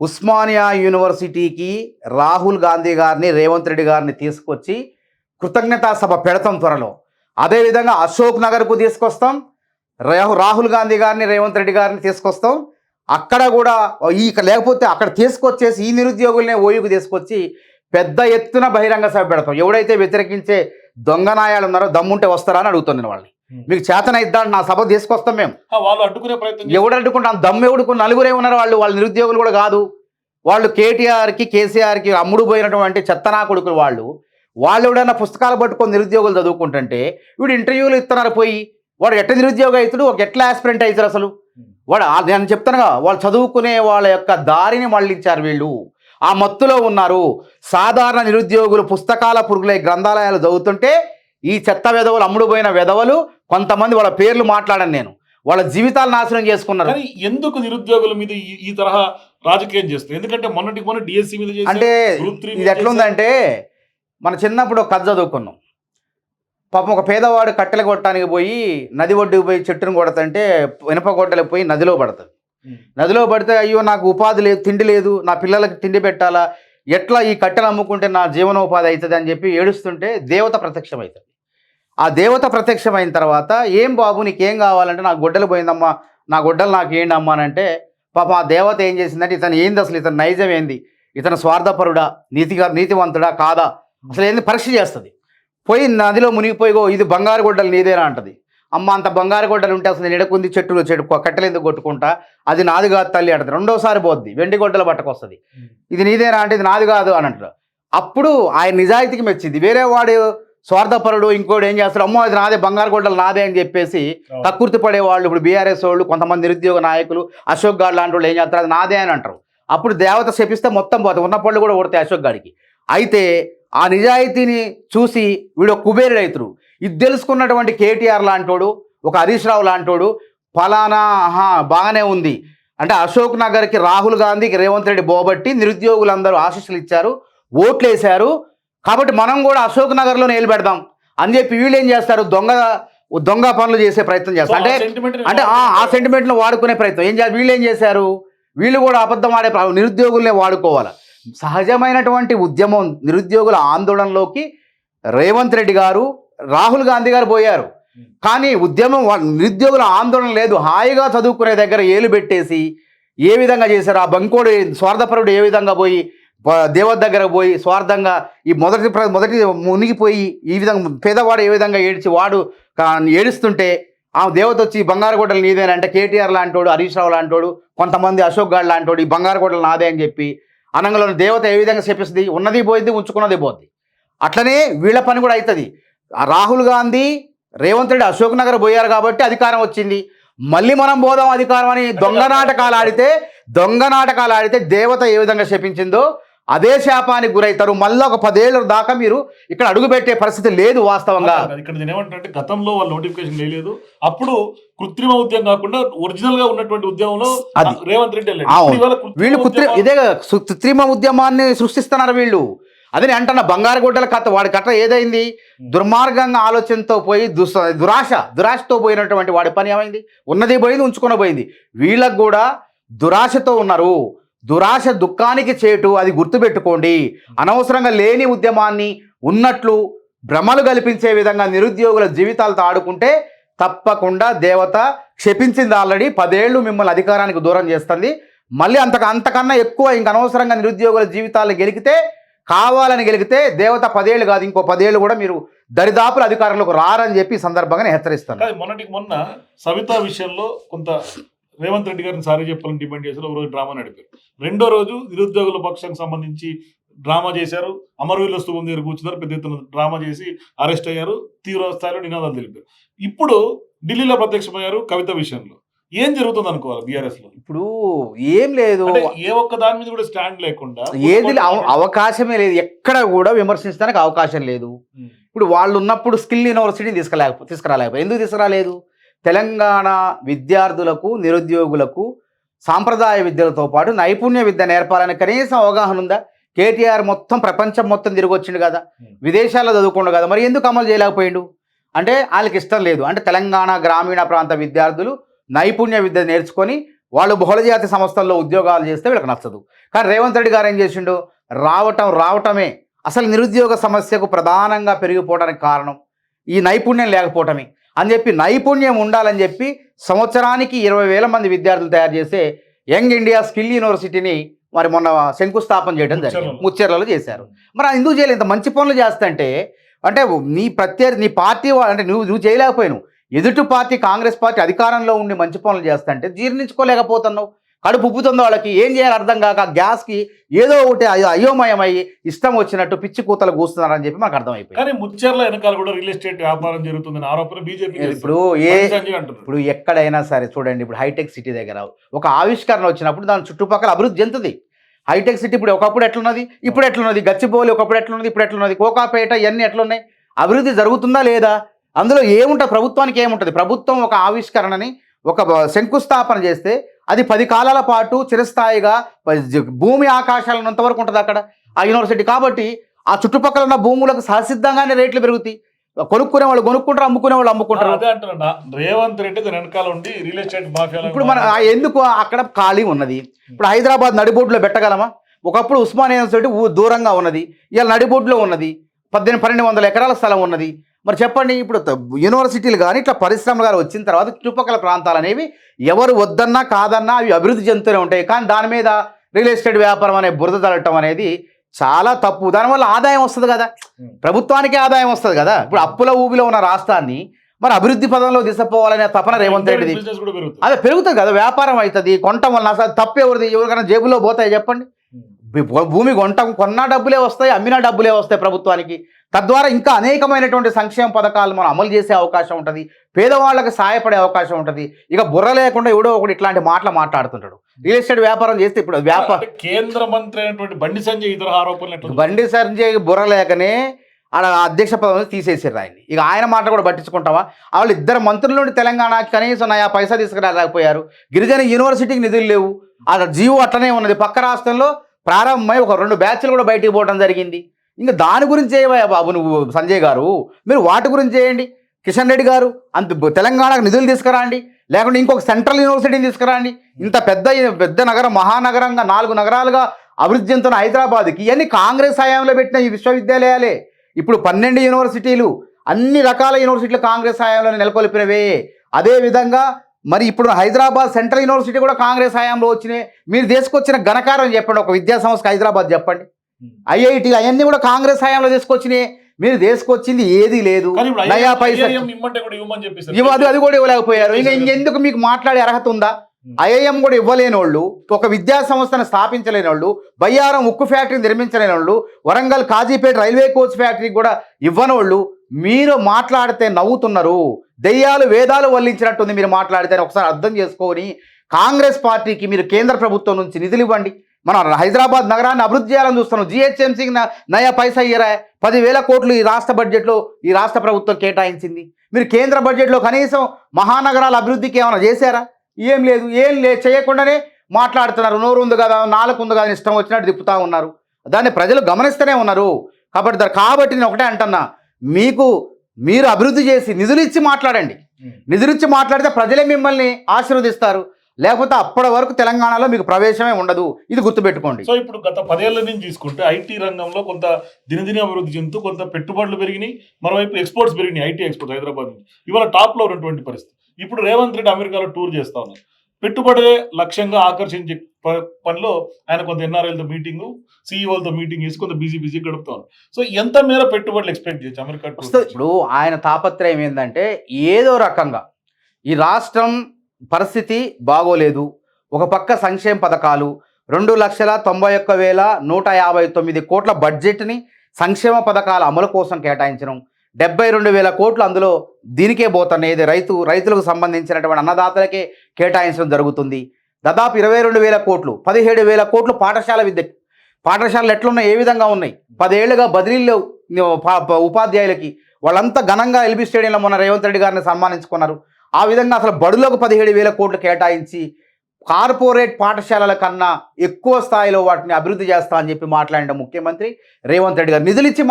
ఉస్మానియా యూనివర్సిటీకి రాహుల్ గాంధీ గారిని రేవంత్ రెడ్డి గారిని తీసుకొచ్చి కృతజ్ఞతా సభ పెడతాం త్వరలో. అదేవిధంగా అశోక్ నగర్కు తీసుకొస్తాం రాహు- రాహుల్ గాంధీ గారిని రేవంత్ రెడ్డి గారిని తీసుకొస్తాం. అక్కడ కూడా ఈ లేకపోతే అక్కడ తీసుకొచ్చేసి ఈ నిరుద్యోగులనే ఓయుకు తీసుకొచ్చి పెద్ద ఎత్తున బహిరంగ సభ పెడతాం. ఎవడైతే వ్యతిరేకించే దొంగ నాయాలు ఉన్నారో దమ్ముంటే వస్తారా అని అడుగుతున్నాను వాళ్ళని. మీకు చేతన ఇద్దాం నా సభ తీసుకొస్తాం మేము. వాళ్ళు అడ్డుకునే ప్రయత్నం చేస్తారు. ఎవడు అడ్డుకుంటాం దమ్ము ఎవడుకు? నలుగురే ఉన్నారు వాళ్ళు వాళ్ళ నిరుద్యోగులు కూడా కాదు. వాళ్ళు కేటీఆర్కి కేసీఆర్కి అమ్ముడు పోయినటువంటి చెత్తనా కొడుకులు వాళ్ళు. వాళ్ళు ఎవడైనా పుస్తకాలు పట్టుకొని నిరుద్యోగులు చదువుకుంటుంటే వీడు ఇంటర్వ్యూలు ఇస్తున్నారు పోయి. వాడు ఎట్ట నిరుద్యోగ అవుతాడు ఒక ఎట్లా ఆస్పిరెంట్ అవుతారు అసలు? వాడు నేను చెప్తానుగా వాళ్ళు చదువుకునే వాళ్ళ యొక్క దారిని మళ్ళించారు వీళ్ళు. ఆ మత్తులో ఉన్నారు. సాధారణ నిరుద్యోగులు పుస్తకాల పురుగులై గ్రంథాలయాలు చదువుతుంటే ఈ చెత్త వెధవలు అమ్ముడు పోయిన వెధవలు కొంతమంది వాళ్ళ పేర్లు మాట్లాడను నేను. వాళ్ళ జీవితాలు నాశనం చేసుకున్నారు. కానీ ఎందుకు నిరుద్యోగుల మీద ఈ- ఈ తరహా రాజకీయం చేస్తారు ఎందుకంటే మొన్నటికి మొన్న డిఎస్సి మీద అంటే ఇది ఎట్లుందంటే మన చిన్నప్పుడు ఒక కథ చదువుకున్నాం. పాపం ఒక పేదవాడు కట్టెలు కొట్టడానికి పోయి నది ఒడ్డుకు పోయి చెట్టును కొడతంటే ఇనప గొడ్డలకు పోయి నదిలో పడుతుంది ఉమ్. నదిలో పడితే అయ్యో నాకు ఉపాధి లేదు తిండి లేదు నా పిల్లలకు తిండి పెట్టాలా ఎట్లా ఈ కట్టెలు అమ్ముకుంటే నా జీవనోపాధి అవుతుంది అని చెప్పి ఏడుస్తుంటే దేవత ప్రత్యక్షమవుతుంది. ఆ దేవత ప్రత్యక్షమైన తర్వాత ఏం బాబు నీకేం కావాలంటే నాకు గొడ్డలు పోయిందమ్మా నా గొడ్డలు నాకు ఏంటి అని అంటే పాప ఆ దేవత ఏం చేసిందంటే ఇతను ఏంది అసలు ఇతను నైజం ఏంది ఇతను స్వార్థపరుడా నీతిగా నీతివంతుడా కాదా? అసలు ఏంది? పరీక్ష చేస్తుంది. పోయి నదిలో మునిగిపోయిగో ఇది బంగారు గొడ్డలు నీదేనా అంటది. అమ్మ అంత బంగారు గొడ్డలు ఉంటే అసలు నేను ఎడకుంది చెట్టులు చెట్టు కట్టెలు ఎందుకు కొట్టుకుంటా? అది నాది కాదు తల్లి అంటది. రెండోసారి పోద్ది వెండి గొడ్డలు పట్టుకొస్తుంది ఇది నీదేనా అంటే ఇది నాది కాదు అని అంటారు. అప్పుడు ఆయన నిజాయితీకి మెచ్చింది. వేరే వాడు స్వార్థపరుడు ఇంకోటి ఏం చేస్తాడు? అమ్మో అది నాదే బంగారు గొడ్డలు నాదే అని చెప్పేసి అవును. కక్కుర్తి పడే వాళ్ళు ఇప్పుడు బీఆర్ఎస్ వాళ్ళు కొంతమంది నిరుద్యోగ నాయకులు అశోక్ గాడ్ లాంటి వాళ్ళు ఏం చేస్తారు? అది నాదే అని అంటారు. అప్పుడు దేవత శపిస్తే మొత్తం పోతాయి. ఉన్న పళ్ళు కూడా కొడతాయి అశోక్ గాడికి అయితే ఆ నిజాయితీని చూసి వీడు కుబేరుడు అవుతారు. ఇది తెలుసుకున్నటువంటి కేటీఆర్ లాంటోడు ఒక హరీష్ రావు లాంటోడు ఫలానా ఆహా బాగానే ఉంది. అంటే అశోక్ నగర్కి రాహుల్ గాంధీకి రేవంత్ రెడ్డి బోబట్టి నిరుద్యోగులందరూ ఆశీస్సులు ఇచ్చారు ఓట్లు వేశారు కాబట్టి మనం కూడా అశోక్ నగర్లో నిలబెడదాం అని చెప్పి వీళ్ళు ఏం చేస్తారు? దొంగ దొంగ పనులు చేసే ప్రయత్నం చేస్తారు. అంటే అంటే ఆ- సెంటిమెంట్ను వాడుకునే ప్రయత్నం. ఏం వీళ్ళు ఏం చేశారు? వీళ్ళు కూడా అబద్ధం ఆడే నిరుద్యోగుల్నే వాడుకోవాలి. సహజమైనటువంటి ఉద్యమం నిరుద్యోగుల ఆందోళనలోకి రేవంత్ రెడ్డి గారు రాహుల్ గాంధీ గారు పోయారు. కానీ ఉద్యమం నిరుద్యోగుల ఆందోళన లేదు. హాయిగా చదువుకునే దగ్గర ఏలు పెట్టేసి ఏ విధంగా చేశారు? ఆ బంకోడు స్వార్థపరుడు ఏ విధంగా పోయి దేవత దగ్గర పోయి స్వార్థంగా ఈ మొదటి మొదటి మునిగిపోయి ఈ విధంగా పేదవాడు ఏ విధంగా ఏడ్చి వాడు ఏడుస్తుంటే ఆ దేవత వచ్చి ఈ బంగారు గొడ్డలు నీదేనంటే కేటీఆర్ లాంటోడు హరీష్ రావు లాంటోడు కొంతమంది అశోక్ గాడ్ లాంటోడు ఈ బంగారు గొడ్డలు నాదే అని చెప్పి అనంగంలో దేవత ఏ విధంగా చెప్పిస్తుంది ఉన్నది పోయింది ఉంచుకున్నది పోద్ది. అట్లనే వీళ్ళ పని కూడా అవుతుంది రాహుల్ గాంధీ రేవంత్ రెడ్డి అశోక్ నగర్ పోయారు కాబట్టి అధికారం వచ్చింది. మళ్ళీ మనం పోదాం అధికారం అని దొంగ నాటకాలు ఆడితే దొంగ నాటకాలు ఆడితే దేవత ఏ విధంగా శపించిందో అదే శాపానికి గురవుతారు. మళ్ళీ ఒక పదేళ్ళ దాకా మీరు ఇక్కడ అడుగుపెట్టే పరిస్థితి లేదు వాస్తవంగా. ఇక్కడ నేను ఏమంటానంటే గతంలో వాళ్ళు నోటిఫికేషన్ లేదు అప్పుడు కృత్రిమ ఉద్యమం కాకుండా ఒరిజినల్గా ఉన్నటువంటి ఉద్యమంలో. రేవంత్ రెడ్డి కృత్రిమ వీళ్ళు కృత్రి ఉద్యమం- ఇదే కృత్రిమ ఉద్యమాన్ని సృష్టిస్తున్నారు వీళ్ళు. అదే నేను అంటున్నా బంగారు గుడ్డల కథ వాడి కథ ఏదైంది? దుర్మార్గంగా ఆలోచనతో పోయి దుస్ దురాశ దురాశతో పోయినటువంటి వాడి పని ఏమైంది? ఉన్నది పోయింది ఉంచుకున్న పోయింది. వీళ్ళకు కూడా దురాశతో ఉన్నారు. దురాశ దుఃఖానికి చేటు అది గుర్తుపెట్టుకోండి. అనవసరంగా లేని ఉద్యమాన్ని ఉన్నట్లు భ్రమలు కల్పించే విధంగా నిరుద్యోగుల జీవితాలతో ఆడుకుంటే తప్పకుండా దేవత క్షపించింది ఆల్రెడీ. పదేళ్ళు మిమ్మల్ని అధికారానికి దూరం చేస్తుంది. మళ్ళీ అంత అంతకన్నా ఎక్కువ ఇంక అనవసరంగా నిరుద్యోగుల జీవితాలను గెలికితే కావాలని గెలిగితే దేవత పదేళ్ళు కాదు ఇంకో పదేళ్ళు కూడా మీరు దరిదాపుల అధికారంలోకి రారని చెప్పి సందర్భంగా హెచ్చరిస్తాను. మొన్నటికి మొన్న సవిత విషయంలో కొంత రేవంత్ రెడ్డి గారిని సారీ చెప్పాలని డిమాండ్ చేశారు ఒకరోజు డ్రామా నడిపారు. రెండో రోజు నిరుద్యోగుల పక్షానికి సంబంధించి డ్రామా చేశారు అమరవీరుల స్థూపం దగ్గర కూర్చున్నారు పెద్ద ఎత్తున డ్రామా చేసి అరెస్ట్ అయ్యారు తీవ్ర స్థాయిలో నినాదాలు తెలిపారు. ఇప్పుడు ఢిల్లీలో ప్రత్యక్షమయ్యారు కవిత విషయంలో. ఏం జరుగుతుంది అనుకోవాలి బీఆర్ఎస్లో ఇప్పుడు ఏం లేదు. ఏ ఒక్క దాని మీద కూడా స్టాండ్ లేకుండా ఏది అవకాశమే లేదు. ఎక్కడ కూడా విమర్శించడానికి అవకాశం లేదు. ఇప్పుడు వాళ్ళు ఉన్నప్పుడు స్కిల్ యూనివర్సిటీని తీసుకురాలేకపో తీసుకురాలేకపోయి ఎందుకు తీసుకురాలేదు? తెలంగాణ విద్యార్థులకు నిరుద్యోగులకు సాంప్రదాయ విద్యలతో పాటు నైపుణ్య విద్య నేర్పాలని కనీసం అవగాహన ఉందా? కేటీఆర్ మొత్తం ప్రపంచం మొత్తం తిరిగి వచ్చిండు కదా. విదేశాల్లో చదువుకుండు కదా. మరి ఎందుకు అమలు చేయలేకపోయిండు? అంటే వాళ్ళకి ఇష్టం లేదు. అంటే తెలంగాణ గ్రామీణ ప్రాంత విద్యార్థులు నైపుణ్య విద్య నేర్చుకొని వాళ్ళు బహుళజాతి సంస్థల్లో ఉద్యోగాలు చేస్తే వీళ్ళకి నచ్చదు. కానీ రేవంత్ రెడ్డి గారు ఏం చేసిండు? రావటం రావటమే అసలు నిరుద్యోగ సమస్యకు ప్రధానంగా పెరిగిపోవడానికి కారణం ఈ నైపుణ్యం లేకపోవటమే. అని చెప్పి నైపుణ్యం ఉండాలని చెప్పి సంవత్సరానికి ఇరవై వేల మంది విద్యార్థులు తయారు చేసే యంగ్ ఇండియా స్కిల్ యూనివర్సిటీని మరి మొన్న శంకుస్థాపన చేయడం జరిగింది. ముచ్చెర్లలో. చేశారు. మరి ఎందుకు చేయలేదు? ఇంత మంచి పనులు చేస్తుంటే అంటే నీ ప్రత్యర్థి నీ పార్టీ అంటే నువ్వు నువ్వు చేయలేకపోయావు. ఎదుటి పార్టీ కాంగ్రెస్ పార్టీ అధికారంలో ఉండి మంచి పనులు చేస్తుంటే జీర్ణించుకోలేకపోతున్నావు. కడుపు ఉప్పుతుందో వాళ్ళకి. ఏం చేయాలి అర్థం కాక గ్యాస్కి ఏదో ఒకటి అయ్యో అయోమయమయ్యి ఇష్టం వచ్చినట్టు పిచ్చి కూతలు కూస్తున్నారని చెప్పి మాకు అర్థమైపోయింది. కానీ ముచ్చెర్ల వెనకాల కూడా రియల్ ఎస్టేట్ వ్యాపారం జరుగుతుందని ఆరోపణ బీజేపీ ఇప్పుడు ఏ ఇప్పుడు ఎక్కడైనా సరే చూడండి ఇప్పుడు హైటెక్ సిటీ దగ్గర ఒక ఆవిష్కరణ వచ్చినప్పుడు దాని చుట్టుపక్కల అభివృద్ధి చెందుతుంది. హైటెక్ సిటీ ఇప్పుడు ఒకప్పుడు ఎట్లున్నది? ఇప్పుడు ఎట్లున్నది? గచ్చిబౌలి ఒకప్పుడు ఎట్లున్నది? ఇప్పుడు ఎట్లున్నది? కోకాపేట ఇవన్నీ ఎట్లున్నాయి? అభివృద్ధి జరుగుతుందా లేదా? అందులో ఏముంటుంది ప్రభుత్వానికి ఏముంటుంది? ప్రభుత్వం ఒక ఆవిష్కరణని ఒక శంకుస్థాపన చేస్తే అది పది కాలాల పాటు చిరస్థాయిగా భూమి ఆకాశాలు ఉన్నంత వరకు ఉంటుంది అక్కడ ఆ యూనివర్సిటీ. కాబట్టి ఆ చుట్టుపక్కల ఉన్న భూములకు సహసిద్ధంగానే రేట్లు పెరుగుతాయి. కొనుక్కునే వాళ్ళు కొనుక్కుంటారు అమ్ముకునే వాళ్ళు అమ్ముకుంటారు. అదే అంటున్నా రేవంత్ రెడ్డి దాని వెనకాల ఉండి రియల్ ఎస్టేట్ మాఫియా ఇప్పుడు మన ఎందుకు అక్కడ ఖాళీ ఉన్నది? ఇప్పుడు హైదరాబాద్ నడిబొడ్డులో పెట్టగలమా? ఒకప్పుడు ఉస్మానియా యూనివర్సిటీ దూరంగా ఉన్నది. ఇవాళ నడిబొడ్డులో ఉన్నది. పద్దెనిమిది పన్నెండు వందల ఎకరాల స్థలం ఉన్నది. మరి చెప్పండి ఇప్పుడు యూనివర్సిటీలు కానీ ఇట్లా పరిశ్రమలు కానీ వచ్చిన తర్వాత చుట్టుపక్కల ప్రాంతాలు అనేవి ఎవరు వద్దన్నా కాదన్నా అవి అభివృద్ధి చెందుతూనే ఉంటాయి. కానీ దాని మీద రియల్ ఎస్టేట్ వ్యాపారం అనే బురద తల్లటం అనేది చాలా తప్పు. దానివల్ల ఆదాయం వస్తుంది కదా. ప్రభుత్వానికి ఆదాయం వస్తుంది కదా. ఇప్పుడు అప్పుల ఊబిలో ఉన్న రాష్ట్రాన్ని మరి అభివృద్ధి పదంలో తీసుకుపోవాలనే తపన రేవంత్ రెడ్డిది. పెరుగుతుంది. అదే పెరుగుతుంది కదా. వ్యాపారం అవుతుంది కొనటం వల్ల అసలు తప్పు ఎవరిది ఎవరికైనా జేబులో పోతాయి చెప్పండి? భూమి కొనటం కొన్నా డబ్బులే వస్తాయి అమ్మినా డబ్బులే వస్తాయి ప్రభుత్వానికి. తద్వారా ఇంకా అనేకమైనటువంటి సంక్షేమ పథకాలు మనం అమలు చేసే అవకాశం ఉంటుంది. పేదవాళ్ళకి సహాయపడే అవకాశం ఉంటుంది. ఇక బుర్ర లేకుండా ఎవడో ఒకటి ఇట్లాంటి మాటలు మాట్లాడుతుంటాడు. రియల్ ఎస్టేట్ వ్యాపారం చేస్తే ఇప్పుడు వ్యాపారం కేంద్ర మంత్రి అయినటువంటి బండి సంజయ్ ఇతర ఆరోపణలు బండి సంజయ్ బుర్ర లేకనే ఆడ అధ్యక్ష పదవి నుంచి తీసేసారు ఆయన్ని. ఇక ఆయన మాట కూడా పట్టించుకుంటావా? వాళ్ళు ఇద్దరు మంత్రుల నుండి తెలంగాణకి కనీసం నయా పైసా తీసుకురాలేకపోయారు. గిరిజన యూనివర్సిటీకి నిధులు లేవు. ఆ జీవో అట్లనే ఉన్నది. పక్క రాష్ట్రంలో ప్రారంభమై ఒక రెండు బ్యాచ్లు కూడా బయటికి పోవడం జరిగింది. ఇంకా దాని గురించి చేయవా బాబు నువ్వు సంజయ్ గారు? మీరు వాటి గురించి చేయండి. కిషన్ రెడ్డి గారు అంత తెలంగాణకు నిధులు తీసుకురండి. లేకుంటే ఇంకొక సెంట్రల్ యూనివర్సిటీని తీసుకురండి. ఇంత పెద్ద పెద్ద నగరం మహానగరంగా నాలుగు నగరాలుగా అభివృద్ధి చెందుతున్న హైదరాబాద్కి ఇవన్నీ కాంగ్రెస్ హయాంలో పెట్టిన ఈ విశ్వవిద్యాలయాలే. ఇప్పుడు పన్నెండు యూనివర్సిటీలు అన్ని రకాల యూనివర్సిటీలు కాంగ్రెస్ హయాంలో నెలకొల్పినవే. అదే విధంగా మరి ఇప్పుడు హైదరాబాద్ సెంట్రల్ యూనివర్సిటీ కూడా కాంగ్రెస్ హయాంలో వచ్చినాయి. మీరు తీసుకొచ్చిన ఘనకారం చెప్పండి. ఒక విద్యా సంస్థ హైదరాబాద్ చెప్పండి. ఐఐటి అవన్నీ కూడా కాంగ్రెస్ హయాంలో తీసుకొచ్చినాయి. మీరు తీసుకొచ్చింది ఏది లేదు. నయా పైసా అది అది కూడా ఇవ్వలేకపోయారు. ఇంకా ఇంకెందుకు మీకు మాట్లాడే అర్హత ఉందా? ఐఐఎం కూడా ఇవ్వలేని వాళ్ళు ఒక విద్యా సంస్థను స్థాపించలేని వాళ్ళు బయ్యారం ఉక్కు ఫ్యాక్టరీ నిర్మించలేని వాళ్ళు Warangal Kazipet railway coach factory కూడా ఇవ్వని వాళ్ళు మీరు మాట్లాడితే నవ్వుతున్నారు. దెయ్యాలు వేదాలు వల్లించినట్టుంది మీరు మాట్లాడితే ఒకసారి అర్థం చేసుకొని కాంగ్రెస్ పార్టీకి మీరు కేంద్ర ప్రభుత్వం నుంచి నిధులు ఇవ్వండి. మనం హైదరాబాద్ నగరాన్ని అభివృద్ధి చేయాలని చూస్తున్నాం. జిహెచ్ఎంసీకి నయా పైసా ఇయ్యరా? పదివేల కోట్లు ఈ రాష్ట్ర బడ్జెట్లో ఈ రాష్ట్ర ప్రభుత్వం కేటాయించింది. మీరు కేంద్ర బడ్జెట్లో కనీసం మహానగరాల అభివృద్ధికి ఏమైనా చేశారా? ఏం లేదు ఏం లే చేయకుండానే మాట్లాడుతున్నారు. నోరు ఉంది కదా నాలుగు ఉంది కదా ఇష్టం వచ్చినట్టు తిప్పుతా ఉన్నారు. దాన్ని ప్రజలు గమనిస్తూనే ఉన్నారు. కాబట్టి కాబట్టి నేను ఒకటే అంటున్నా. మీకు మీరు అభివృద్ధి చేసి నిధులు ఇచ్చి మాట్లాడండి. నిధులు ఇచ్చి మాట్లాడితే ప్రజలే మిమ్మల్ని ఆశీర్వదిస్తారు. లేకపోతే అప్పటి వరకు తెలంగాణలో మీకు ప్రవేశమే ఉండదు. ఇది గుర్తుపెట్టుకోండి. సో ఇప్పుడు గత పదేళ్ళ నుంచి తీసుకుంటే ఐటీ రంగంలో కొంత దినదిన అభివృద్ధి చెందుతూ కొంత పెట్టుబడులు పెరిగినాయి. మరోవైపు ఎక్స్పోర్ట్స్ పెరిగినాయి ఐటీ ఎక్స్పోర్ట్ హైదరాబాద్ నుంచి. ఇవాళ టాప్లో ఉన్నటువంటి పరిస్థితి. ఇప్పుడు రేవంత్ రెడ్డి అమెరికాలో టూర్ చేస్తా ఉన్నారు. పెట్టుబడులే లక్ష్యంగా ఆకర్షించే పనిలో ఆయన కొంత ఎన్ఆర్ఐలతో మీటింగ్ సీఈఓలతో మీటింగ్ చేసి కొంత బిజీ బిజీ గడుపుతా ఉన్నారు. సో ఎంత మేర పెట్టుబడులు ఎక్స్పెక్ట్ చేయొచ్చు అమెరికా? ఇప్పుడు ఆయన తాపత్రయం ఏంటంటే ఏదో రకంగా ఈ రాష్ట్రం పరిస్థితి బాగోలేదు. ఒక పక్క సంక్షేమ పథకాలు రెండు లక్షల తొంభై ఒక్క వేల నూట యాభై తొమ్మిది కోట్ల బడ్జెట్ని సంక్షేమ పథకాల అమలు కోసం కేటాయించడం డెబ్బై రెండు వేల కోట్లు అందులో దీనికే పోతున్నాయి. ఇది రైతు రైతులకు సంబంధించినటువంటి అన్నదాతలకే కేటాయించడం జరుగుతుంది. దాదాపు ఇరవై రెండు వేల కోట్లు పదిహేడు వేల కోట్లు పాఠశాల విద్య పాఠశాలలు ఎట్లున్నాయి? ఏ విధంగా ఉన్నాయి? పదేళ్ళుగా బదిలీలు ఉపాధ్యాయులకి వాళ్ళంతా ఘనంగా ఎల్బీ స్టేడియంలో మొన్న రేవంత్ రెడ్డి గారిని సన్మానించుకున్నారు. ఆ విధంగా అసలు బడులకు పదిహేడు వేల కోట్లు కేటాయించి కార్పొరేట్ పాఠశాలల కన్నా ఎక్కువ స్థాయిలో వాటిని అభివృద్ధి చేస్తా అని చెప్పి మాట్లాడడం ముఖ్యమంత్రి రేవంత్ రెడ్డి గారు. నిధులు ఇచ్చి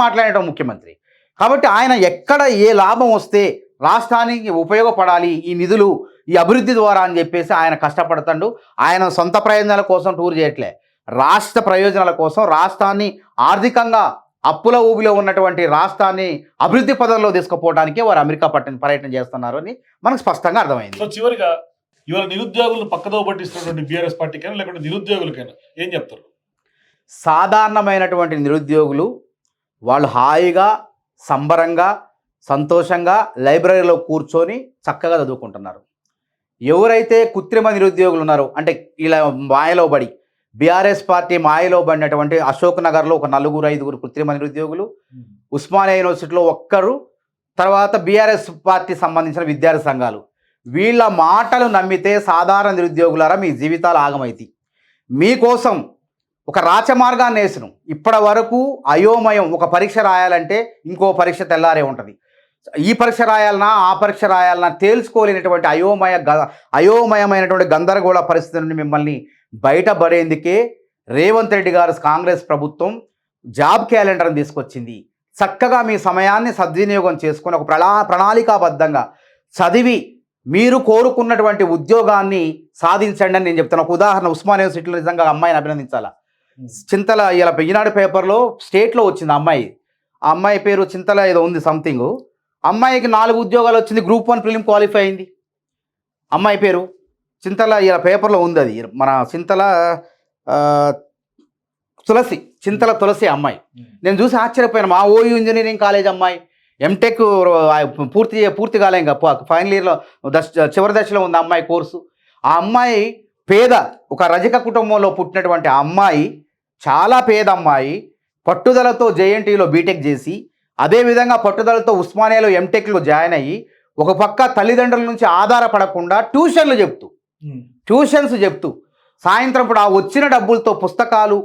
ముఖ్యమంత్రి. కాబట్టి ఆయన ఎక్కడ ఏ లాభం వస్తే రాష్ట్రానికి ఉపయోగపడాలి ఈ నిధులు ఈ అభివృద్ధి ద్వారా అని చెప్పేసి ఆయన కష్టపడతాడు. ఆయన సొంత ప్రయోజనాల కోసం టూర్ చేయట్లే. రాష్ట్ర ప్రయోజనాల కోసం రాష్ట్రాన్ని ఆర్థికంగా అప్పుల ఊబిలో ఉన్నటువంటి రాష్ట్రాన్ని అభివృద్ధి పదంలో తీసుకుపోవడానికే వారు అమెరికా పట్టిన పర్యటన చేస్తున్నారు అని మనకు స్పష్టంగా అర్థమైంది. సో చివరిగా ఇవాళ నిరుద్యోగులను పక్కదో పట్టిస్తున్నటువంటి బీఆర్ఎస్ పార్టీకైనా లేకుంటే నిరుద్యోగులకైనా ఏం చెప్తారు? సాధారణమైనటువంటి నిరుద్యోగులు వాళ్ళు హాయిగా సంబరంగా సంతోషంగా లైబ్రరీలో కూర్చొని చక్కగా చదువుకుంటున్నారు. ఎవరైతే కృత్రిమ నిరుద్యోగులు ఉన్నారో అంటే ఇలా మాయలో పడి బీఆర్ఎస్ పార్టీ మాయలో పడినటువంటి అశోక్ నగర్లో ఒక నలుగురు ఐదుగురు కృత్రిమ నిరుద్యోగులు ఉస్మానియా యూనివర్సిటీలో ఒక్కరు తర్వాత బీఆర్ఎస్ పార్టీ సంబంధించిన విద్యార్థి సంఘాలు. వీళ్ళ మాటలు నమ్మితే సాధారణ నిరుద్యోగులారా మీ జీవితాలు ఆగమైతి మీకోసం ఒక రాచమార్గాన్ని వేసినాం. ఇప్పటి వరకు అయోమయం ఒక పరీక్ష రాయాలంటే ఇంకో పరీక్ష తెల్లారే ఉంటుంది. ఈ పరీక్ష రాయాలన్నా ఆ పరీక్ష రాయాలన్నా తేల్చుకోలేనటువంటి అయోమయ గ అయోమయమైనటువంటి గందరగోళ పరిస్థితి నుండి మిమ్మల్ని బయటపడేందుకే రేవంత్ రెడ్డి గారు కాంగ్రెస్ ప్రభుత్వం జాబ్ క్యాలెండర్ని తీసుకొచ్చింది. చక్కగా మీ సమయాన్ని సద్వినియోగం చేసుకొని ఒక ప్రణా ప్రణాళికాబద్ధంగా చదివి మీరు కోరుకున్నటువంటి ఉద్యోగాన్ని సాధించండి అని నేను చెప్తాను ఒక ఉదాహరణ ఉస్మాన్ యూనివర్సిటీలో నిజంగా అమ్మాయిని అభినందించాలా? చింతల ఇలా ఈనాడు పేపర్లో స్టేట్లో వచ్చింది అమ్మాయి. ఆ అమ్మాయి పేరు చింతల ఏదో ఉంది సంథింగ్. అమ్మాయికి నాలుగు ఉద్యోగాలు వచ్చింది గ్రూప్ వన్ ఫిలిం క్వాలిఫై అయింది. అమ్మాయి పేరు? చింతల ఇలా పేపర్లో ఉంది అది. మన చింతల తులసి చింతల తులసి అమ్మాయి. నేను చూసి ఆశ్చర్యపోయాను. మా ఓయూ ఇంజనీరింగ్ కాలేజ్ అమ్మాయి. ఎంటెక్ పూర్తి పూర్తి కాలే ఇంకా. ఫైనల్ ఇయర్లో దశ చివరి దశలో ఉంది అమ్మాయి కోర్సు. ఆ అమ్మాయి పేద ఒక రజక కుటుంబంలో పుట్టినటువంటి ఆ అమ్మాయి చాలా పేద అమ్మాయి. పట్టుదలతో జేఎన్టీలో బీటెక్ చేసి అదేవిధంగా పట్టుదలతో ఉస్మానియాలో ఎంటెక్లో జాయిన్ అయ్యి ఒక పక్క తల్లిదండ్రుల నుంచి ఆధారపడకుండా ట్యూషన్లు చెప్తూ ట్యూషన్స్ చెప్తూ సాయంత్రం ఇప్పుడు ఆ వచ్చిన డబ్బులతో పుస్తకాలు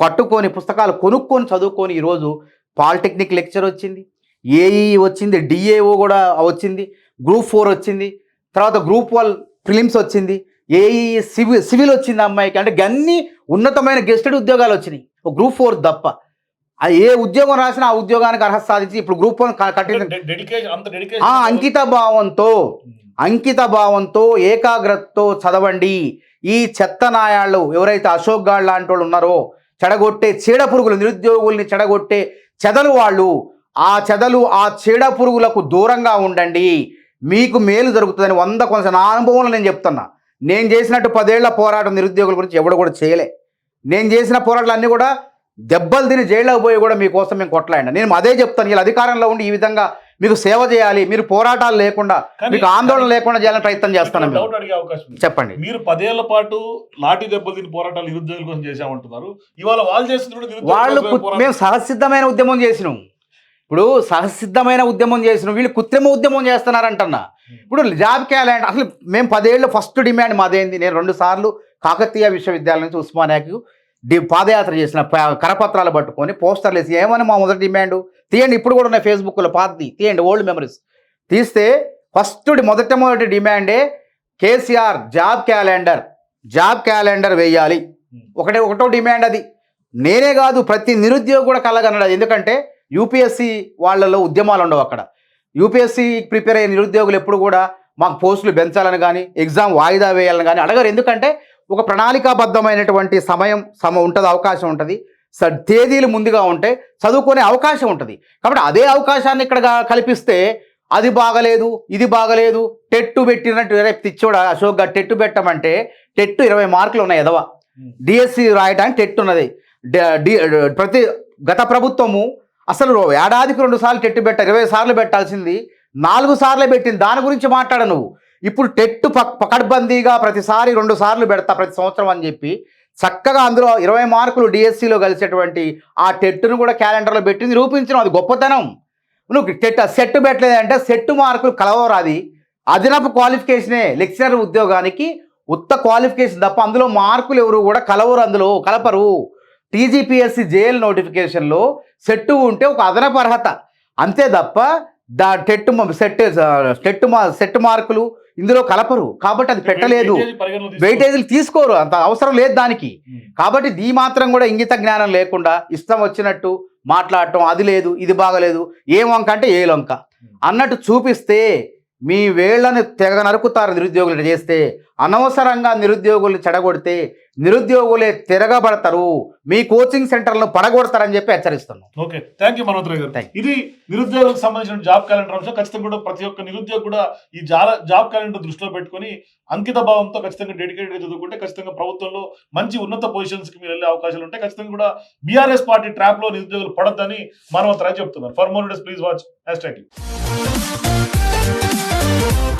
పట్టుకొని పుస్తకాలు కొనుక్కొని చదువుకొని ఈరోజు పాలిటెక్నిక్ లెక్చర్ వచ్చింది. ఏఈ వచ్చింది డిఏఓ కూడా వచ్చింది గ్రూప్ ఫోర్ వచ్చింది తర్వాత గ్రూప్ వన్ ఫిలిమ్స్ వచ్చింది ఏఈ సివిల్ సివిల్ వచ్చింది అమ్మాయికి. అంటే అన్ని ఉన్నతమైన గెస్టెడ్ ఉద్యోగాలు వచ్చినాయి. ఒక గ్రూప్ ఫోర్ తప్ప. ఆ ఏ ఉద్యోగం రాసినా ఆ ఉద్యోగానికి అర్హత సాధించి ఇప్పుడు గ్రూప్ వన్ డెడికేషన్ అంకిత భావంతో అంకిత భావంతో ఏకాగ్రతతో చదవండి. ఈ చెత్త నాయాళ్ళు ఎవరైతే అశోక్ గాడ్ లాంటి వాళ్ళు ఉన్నారో చెడగొట్టే చీడ పురుగులు నిరుద్యోగుల్ని చెడగొట్టే చెదలు వాళ్ళు ఆ చెదలు ఆ చీడ పురుగులకు దూరంగా ఉండండి. మీకు మేలు జరుగుతుందని వంద కొంచెం నా అనుభవంలో నేను చెప్తున్నా. నేను చేసినట్టు పదేళ్ళ పోరాటం నిరుద్యోగుల గురించి ఎవడు కూడా చేయలే. నేను చేసిన పోరాటాలు అన్నీ కూడా దెబ్బలు తిని జైల్లో పోయి కూడా మీకోసం మేము కొట్లాడినా. నేను అదే చెప్తాను. ఇలా అధికారంలో ఉండి ఈ విధంగా మీకు సేవ చేయాలి మీరు పోరాటాలు లేకుండా మీకు ఆందోళన లేకుండా చేయాలని ప్రయత్నం చేస్తాను మేము. డౌట్ అడిగే అవకాశం ఉంది. చెప్పండి మీరు పదేళ్ళ పాటు లాఠీ దెబ్బలు తిని పోరాటాలు నిరుద్యోగుల కోసం చేశామంటున్నారు ఇవాళ వాళ్ళు నిరుద్యోగుల వాళ్ళు. మేము సహసిద్ధమైన ఉద్యమం చేసినాం ఇప్పుడు సహసిద్ధమైన ఉద్యమం చేసినాం వీళ్ళు కృత్రిమ ఉద్యమం చేస్తున్నారంటన్నా ఇప్పుడు జాబ్ క్యాలెండర్ అసలు మేము పదేళ్ళు ఫస్ట్ డిమాండ్ మాదేంది నేను రెండు సార్లు కాకతీయ విశ్వవిద్యాలయం నుంచి ఉస్మానియాకి పాదయాత్ర చేసిన కరపత్రాలు పట్టుకొని పోస్టర్లు వేసి ఏమని మా మొదటి డిమాండ్ తీయండి ఇప్పుడు కూడా ఉన్నాయి ఫేస్బుక్లో పాతది. తీయండి ఓల్డ్ మెమరీస్ తీస్తే ఫస్ట్ మొదట మొదటి డిమాండే KCR job calendar. Job calendar వేయాలి. ఒకటే ఒకటో డిమాండ్ అది. నేనే కాదు ప్రతి నిరుద్యోగి కూడా కలగనడు ఎందుకంటే యూపీఎస్సి వాళ్ళలో ఉద్యమాలు ఉండవు అక్కడ. యూపీఎస్సి ప్రిపేర్ అయ్యే నిరుద్యోగులు ఎప్పుడు కూడా మాకు పోస్టులు పెంచాలని కానీ ఎగ్జామ్ వాయిదా వేయాలని కానీ అడగరు. ఎందుకంటే ఒక ప్రణాళికాబద్ధమైనటువంటి సమయం సమ ఉంటుంది అవకాశం ఉంటుంది. తేదీలు ముందుగా ఉంటే చదువుకునే అవకాశం ఉంటుంది. కాబట్టి అదే అవకాశాన్ని ఇక్కడ కల్పిస్తే అది బాగలేదు ఇది బాగలేదు టెట్టు పెట్టినట్టు రేపు తెచ్చోడ అశోక్ గారు టెట్టు పెట్టమంటే టెట్టు ఇరవై మార్కులు ఉన్నాయి ఎదవ డిఎస్సి రాయడానికి టెట్ ఉన్నది. ప్రతి గత ప్రభుత్వము అసలు ఏడాదికి రెండు సార్లు టెట్టు పెట్ట ఇరవై సార్లు పెట్టాల్సింది. నాలుగు సార్లు పెట్టింది. దాని గురించి మాట్లాడ నువ్వు. ఇప్పుడు టెట్టు పక్ పకడ్బందీగా ప్రతిసారి రెండు సార్లు పెడతా ప్రతి సంవత్సరం అని చెప్పి చక్కగా అందులో ఇరవై మార్కులు డిఎస్సిలో కలిసేటువంటి ఆ టెట్టును కూడా క్యాలెండర్లో పెట్టి నిరూపించడం అది గొప్పతనం. నువ్వు టెట్ సెట్ పెట్టలేదంటే సెట్ మార్కులు కలవరాది. అదనపు క్వాలిఫికేషనే లెక్చరర్ ఉద్యోగానికి ఉత్త క్వాలిఫికేషన్ తప్ప అందులో మార్కులు ఎవరు కూడా కలవరు అందులో కలపరు. టీజీపీఎస్సి జేఎల్ నోటిఫికేషన్లో సెట్ ఉంటే ఒక అదనపు అర్హత. అంతే తప్ప దా టెట్ సెట్ సెట్ మా సెట్ మార్కులు ఇందులో కలపరు. కాబట్టి అది పెట్టలేదు. వెయిటేజీలు తీసుకోరు. అంత అవసరం లేదు దానికి. కాబట్టి ఈ మాత్రం కూడా ఇంగిత జ్ఞానం లేకుండా ఇష్టం వచ్చినట్టు మాట్లాడటం అది లేదు ఇది బాగలేదు ఏ వంక అంటే ఏ లొంక. అన్నట్టు చూపిస్తే మీ వేళ్ళను తెగ నరుకుతారు నిరుద్యోగులు చేస్తే అనవసరంగా నిరుద్యోగులు చెడగొడితే నిరుద్యోగులే తిరగబడతారు. మీ కోచింగ్ సెంటర్లను పడగొడతారని చెప్పి హెచ్చరిస్తున్నాం. Okay thank you garu. Thank ఇది నిరుద్యోగులకు సంబంధించిన జాబ్ క్యాలెండర్ అంశం. ఖచ్చితంగా కూడా ప్రతి ఒక్క నిరుద్యోగి కూడా ఈ జాబ్ క్యాలెండర్ దృష్టిలో పెట్టుకొని అంకిత భావంతో ఖచ్చితంగా డెడికేటెడ్గా చదువుకుంటే ఖచ్చితంగా ప్రభుత్వంలో మంచి ఉన్నత పొజిషన్స్కి మీరు వెళ్ళే అవకాశాలు ఉంటాయి. ఖచ్చితంగా కూడా బీఆర్ఎస్ పార్టీ ట్రాప్లో నిరుద్యోగులు పడొద్దని మానవతరాయ్ చెప్తున్నారు. For more days please watch hashtag Thank you